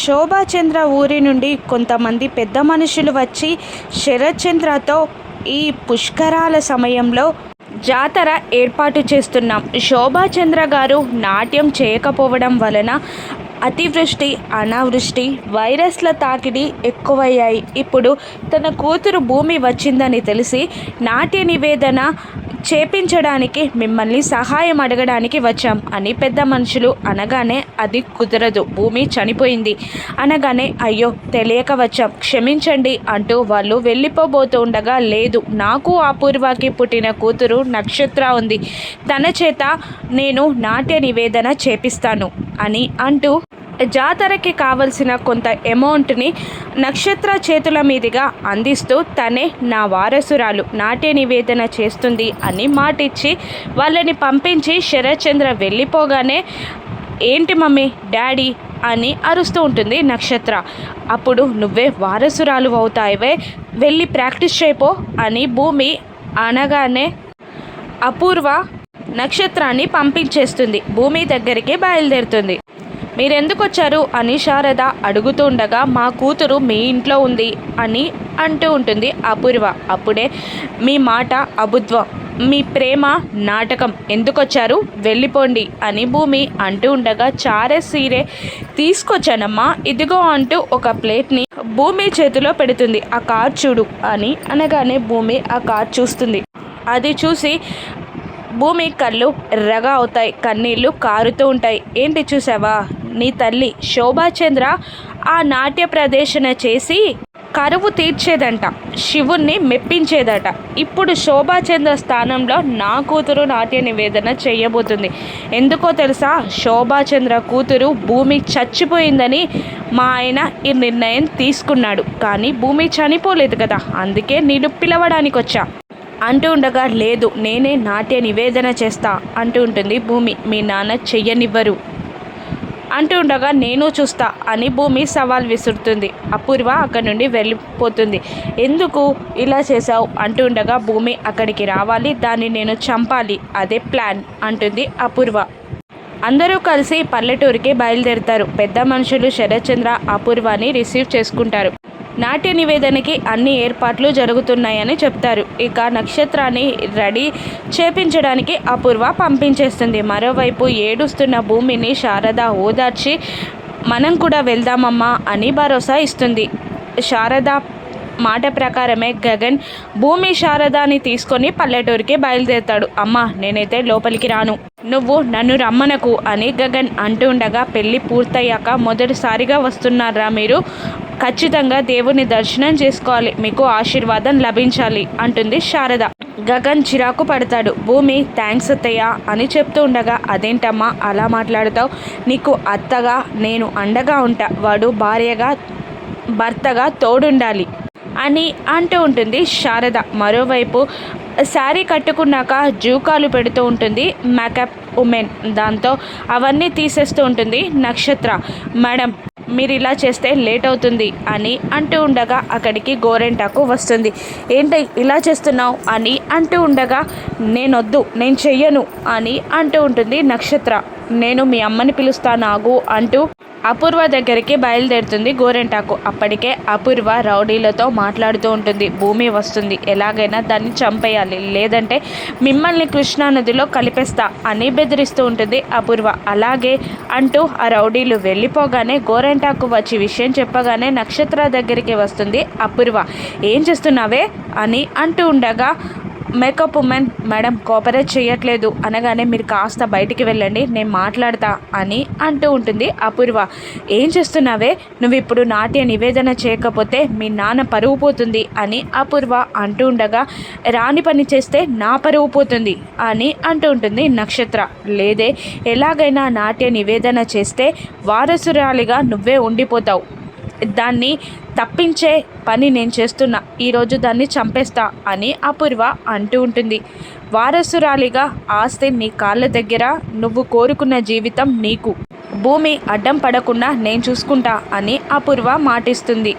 శోభాచంద్ర ఊరి నుండి కొంతమంది పెద్ద మనుషులు వచ్చి శరత్చంద్రతో ఈ పుష్కరాల సమయంలో జాతర ఏర్పాటు చేస్తున్నాం. శోభాచంద్ర గారు నాట్యం చేయకపోవడం వలన అతివృష్టి అనావృష్టి వైరస్ల తాకిడి ఎక్కువయ్యాయి. ఇప్పుడు తన కూతురు భూమి వచ్చిందని తెలిసి నాట్య నివేదన చేపించడానికి మిమ్మల్ని సహాయం అడగడానికి వచ్చాం అని పెద్ద మనుషులు అనగానే అది కుదరదు. భూమి చనిపోయింది. అనగానే అయ్యో తెలియక వచ్చాం. క్షమించండి అంటూ వాళ్ళు వెళ్ళిపోబోతూ ఉండగా లేదు నాకు అపూర్వకి పుట్టిన కూతురు నక్షత్ర ఉంది. తన చేత నేను నాట్య నివేదన చేపిస్తాను అని అంటూ జాతరకి కావలసిన కొంత అమౌంట్ని నక్షత్ర చేతుల మీదుగా అందిస్తూ తనే నా వారసురాలు నాట్య నివేదన చేస్తుంది అని మాటిచ్చి వాళ్ళని పంపించి శరత్చంద్ర వెళ్ళిపోగానే ఏంటి మమ్మీ డాడీ అని అరుస్తూ ఉంటుంది నక్షత్ర. అప్పుడు నువ్వే వారసురాలు అవుతాయివే వెళ్ళి ప్రాక్టీస్ చేయపో అని భూమి అనగానే అపూర్వ నక్షత్రాన్ని పంపించేస్తుంది. భూమి దగ్గరికి బయలుదేరుతుంది. మీరెందుకు వచ్చారు అని శారద అడుగుతుండగా మా కూతురు మీ ఇంట్లో ఉంది అని అంటూ ఉంటుంది అపూర్వ. అప్పుడే మీ మాట అబుద్వం మీ ప్రేమ నాటకం ఎందుకొచ్చారు? వెళ్ళిపోండి అని భూమి అంటూ ఉండగా చారే సీరే తీసుకొచ్చానమ్మా ఇదిగో అంటూ ఒక ప్లేట్ని భూమి చేతిలో పెడుతుంది. ఆ కార్ చూడు అని అనగానే భూమి ఆ కార్ చూస్తుంది. అది చూసి భూమి కళ్ళు ఎర్రగా అవుతాయి కన్నీళ్ళు కారుతూ ఉంటాయి. ఏంటి చూసావా నీ తల్లి శోభాచంద్ర ఆ నాట్య ప్రదర్శన చేసి కరువు తీర్చేదంట శివుణ్ణి మెప్పించేదట. ఇప్పుడు శోభాచంద్ర స్థానంలో నా కూతురు నాట్య నివేదన చేయబోతుంది. ఎందుకో తెలుసా? శోభాచంద్ర కూతురు భూమి చచ్చిపోయిందని మా ఆయన ఈ నిర్ణయం తీసుకున్నాడు. కానీ భూమి చనిపోలేదు కదా అందుకే నేను పిలవడానికి వచ్చా అంటూ ఉండగా లేదు నేనే నాట్య నివేదన చేస్తా అంటూ ఉంటుంది భూమి. మీ నాన్న చెయ్యనివ్వరు అంటూ ఉండగా నేను చూస్తా అని భూమి సవాల్ విసురుతుంది. అపూర్వ అక్కడి నుండి వెళ్ళిపోతుంది. ఎందుకు ఇలా చేసావు అంటూ ఉండగా భూమి అక్కడికి రావాలి దాన్ని నేను చంపాలి అదే ప్లాన్ అంటుంది అపూర్వ. అందరూ కలిసి పల్లెటూరికి బయలుదేరుతారు. పెద్ద మనుషులు శరత్చంద్ర అపూర్వాన్ని రిసీవ్ చేసుకుంటారు. నాట్య నివేదనకి అన్ని ఏర్పాట్లు జరుగుతున్నాయని చెప్తారు. ఇక నక్షత్రాన్ని రెడీ చేపించడానికి అపూర్వ పంపించేస్తుంది. మరోవైపు ఏడుస్తున్న భూమిని శారద ఓదార్చి మనం కూడా వెళ్దామమ్మా అని భరోసా ఇస్తుంది. శారద మాట ప్రకారమే గగన్ భూమి శారదాని తీసుకొని పల్లెటూరికి బయలుదేరుతాడు. అమ్మా నేనైతే లోపలికి రాను. నువ్వు నన్ను రమ్మనకు అని గగన్ అంటూ ఉండగా పెళ్ళి పూర్తయ్యాక మొదటిసారిగా వస్తున్నారా మీరు? ఖచ్చితంగా దేవుని దర్శనం చేసుకోవాలి. మీకు ఆశీర్వాదం లభించాలి అంటుంది శారద. గగన్ చిరాకు పడతాడు. భూమి థ్యాంక్స్ అత్తయ్య అని చెప్తూ ఉండగా అదేంటమ్మా అలా మాట్లాడతావు? నీకు అత్తగా నేను అండగా ఉంటా. వాడు భార్యగా భర్తగా తోడుండాలి. అని అంటూ ఉంటుంది శారద. మరోవైపు శారీ కట్టుకున్నాక జూకాలు పెడుతూ ఉంటుంది మేకప్ ఉమెన్. దాంతో అవన్నీ తీసేస్తూ ఉంటుంది నక్షత్ర. మేడం మీరు ఇలా చేస్తే లేట్ అవుతుంది అని అంటూ ఉండగా అక్కడికి గోరెంటాకు వస్తుంది. ఏంటి ఇలా చేస్తున్నావు? అని అంటూ ఉండగా నేనొద్దు నేను చెయ్యను అని అంటూ ఉంటుంది నక్షత్ర. నేను మీ అమ్మని పిలుస్తాను ఆగు అంటూ అపూర్వ దగ్గరికి బయలుదేరుతుంది గోరెంటాకు. అప్పటికే అపూర్వ రౌడీలతో మాట్లాడుతూ ఉంటుంది. భూమి వస్తుంది. ఎలాగైనా దాన్ని చంపేయాలి. లేదంటే మిమ్మల్ని కృష్ణానదిలో కలిపేస్తా అని బెదిరిస్తూ ఉంటుంది అపూర్వ. అలాగే అంటూ ఆ రౌడీలు వెళ్ళిపోగానే గోరెంటాకు వచ్చి విషయం చెప్పగానే నక్షత్ర దగ్గరికి వస్తుంది అపూర్వ. ఏం చేస్తున్నావే? అని అంటూ ఉండగా మేకప్ ఉమెన్ మేడం కోఆపరేట్ చేయట్లేదు అనగానే మీరు కాస్త బయటికి వెళ్ళండి నేను మాట్లాడతా అని అంటూ ఉంటుంది అపూర్వ. ఏం చేస్తున్నావే? నువ్వు ఇప్పుడు నాట్య నివేదన చేయకపోతే మీ నాన్న పరువు పోతుంది అని అపూర్వ అంటూ ఉండగా రాని పని చేస్తే నా పరువు పోతుంది అని అంటూ ఉంటుంది నక్షత్ర. లేదే ఎలాగైనా నాట్య నివేదన చేస్తే వారసురాలిగా నువ్వే ఉండిపోతావు. దాన్ని తప్పించే పని నేను చేస్తున్నా. ఈరోజు దాన్ని చంపేస్తా అని అపూర్వ అంటూ ఉంటుంది. వారసురాలిగా ఆస్తి నీ కాళ్ళ దగ్గర నువ్వు కోరుకున్న జీవితం నీకు. భూమి అడ్డం పడకుండా నేను చూసుకుంటా అని అపూర్వ మాటిస్తుంది.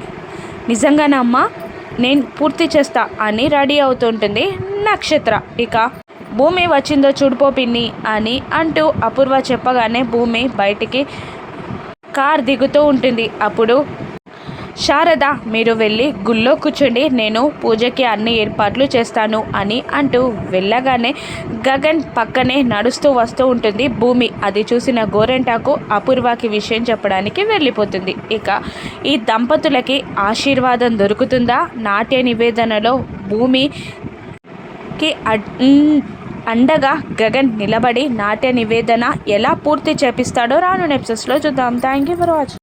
నిజంగానమ్మా నేను పూర్తి చేస్తా అని రెడీ అవుతుంటుంది నక్షత్ర. ఇక భూమి వచ్చిందో చూడిపో పిన్ని అని అంటూ అపూర్వ చెప్పగానే భూమి బయటికి కార్ దిగుతూ ఉంటుంది. అప్పుడు శారద మీరు వెళ్ళి గుళ్ళో కూర్చోండి నేను పూజకి అన్ని ఏర్పాట్లు చేస్తాను అని అంటూ వెళ్ళగానే గగన్ పక్కనే నడుస్తూ వస్తూ ఉంటుంది. భూమి అది చూసిన గోరెంటాకు అపూర్వకి విషయం చెప్పడానికి వెళ్ళిపోతుంది. ఇక ఈ దంపతులకి ఆశీర్వాదం దొరుకుతుందా? నాట్య నివేదనలో భూమికి అడ్- అండగా గగన్ నిలబడి నాట్య నివేదన ఎలా పూర్తి చేపిస్తాడో రాను నెప్సెస్లో చూద్దాం. Thank you for watching.